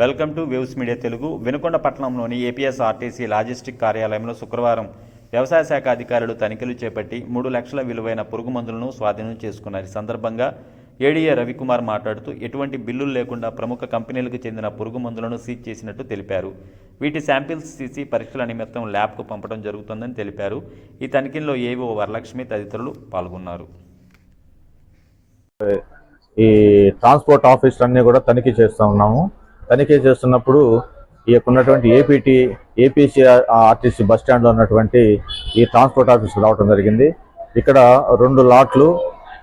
Welcome to Waves Media Telugu. Vinukonda పట్టణంలోని APS RTC logistic కార్యాలయంలో శుక్రవారం వ్యవసాయ శాఖ అధికారులు తనిఖీలు చేపట్టి మూడు లక్షల విలువైన పురుగు మందులను స్వాధీనం చేసుకున్నారు ఈ సందర్భంగా ఏడీఏ రవికుమార్ మాట్లాడుతూ ఎటువంటి బిల్లులు లేకుండా ప్రముఖ కంపెనీలకు చెందిన పురుగు మందులను సీజ్ చేసినట్టు తెలిపారు. వీటి శాంపిల్స్ తీసి పరీక్షల నిమిత్తం ల్యాబ్కు పంపడం జరుగుతుందని తెలిపారు. ఈ తనిఖీల్లో ఏవో వరలక్ష్మి తదితరులు పాల్గొన్నారు. ఈ ట్రాన్స్పోర్ట్ ఆఫీస్ కూడా తనిఖీ చేస్తూ ఉన్నాము. తనిఖీ చేస్తున్నప్పుడు ఈ యొక్క ఉన్నటువంటి ఏపీటీ ఏపీసీ ఆర్టీసీ బస్ స్టాండ్లో ఉన్నటువంటి ఈ ట్రాన్స్పోర్ట్ ఆఫీస్ రావడం జరిగింది. ఇక్కడ రెండు లాట్లు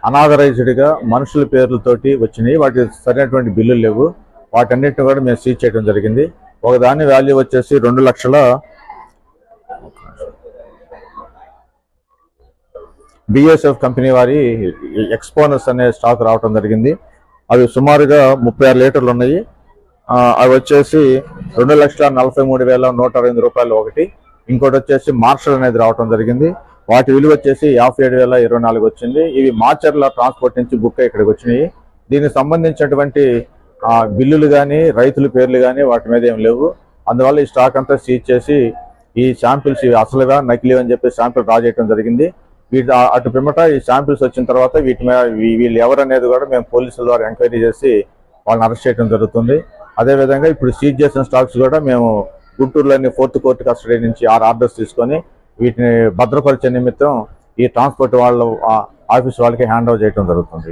అనాథరైజ్డ్గా మనుషుల పేర్లతోటి వచ్చినాయి. వాటి సరైనటువంటి బిల్లులు లేవు. వాటన్నిటిని కూడా మేము సీజ్ చేయడం జరిగింది. ఒకదాని వాల్యూ వచ్చేసి రెండు లక్షల బిఎస్ఎఫ్ కంపెనీ వారి ఎక్స్పోనస్ అనే స్టాక్ రావటం జరిగింది. అవి సుమారుగా ముప్పై ఆరు లీటర్లు ఉన్నాయి. అవి వచ్చేసి రెండు లక్షల నలభై మూడు వేల నూట అరవై రూపాయలు ఒకటి. ఇంకోటి వచ్చేసి మార్షల్ అనేది రావటం జరిగింది. వాటి విలువ వచ్చేసి యాభై ఏడు వేల ఇరవై నాలుగు వచ్చింది. ఇవి మాచర్ల ట్రాన్స్పోర్ట్ నుంచి బుక్ ఇక్కడికి వచ్చినాయి. దీనికి సంబంధించినటువంటి బిల్లులు కానీ రైతుల పేర్లు కానీ వాటి మీద ఏం లేవు. అందువల్ల ఈ స్టాక్ అంతా సీజ్ చేసి ఈ శాంపిల్స్ ఇవి అసలుగా నకిలీ అని చెప్పి శాంపిల్ డ్రా చేయడం జరిగింది. వీటి అటు పిమ్మట ఈ శాంపిల్స్ వచ్చిన తర్వాత వీటి మీద వీళ్ళు ఎవరు అనేది కూడా మేము పోలీసుల ద్వారా ఎంక్వైరీ చేసి వాళ్ళని అరెస్ట్ చేయడం జరుగుతుంది. అదేవిధంగా ఇప్పుడు సీజ్ చేసిన స్టాక్స్ కూడా మేము గుంటూరులోని ఫోర్త్ కోర్టు కస్టడీ నుంచి ఆరు ఆర్డర్స్ తీసుకొని వీటిని భద్రపరిచే నిమిత్తం ఈ ట్రాన్స్పోర్ట్ వాళ్ళ ఆఫీస్ వాళ్ళకి హ్యాండ్ ఓవర్ చేయడం జరుగుతుంది.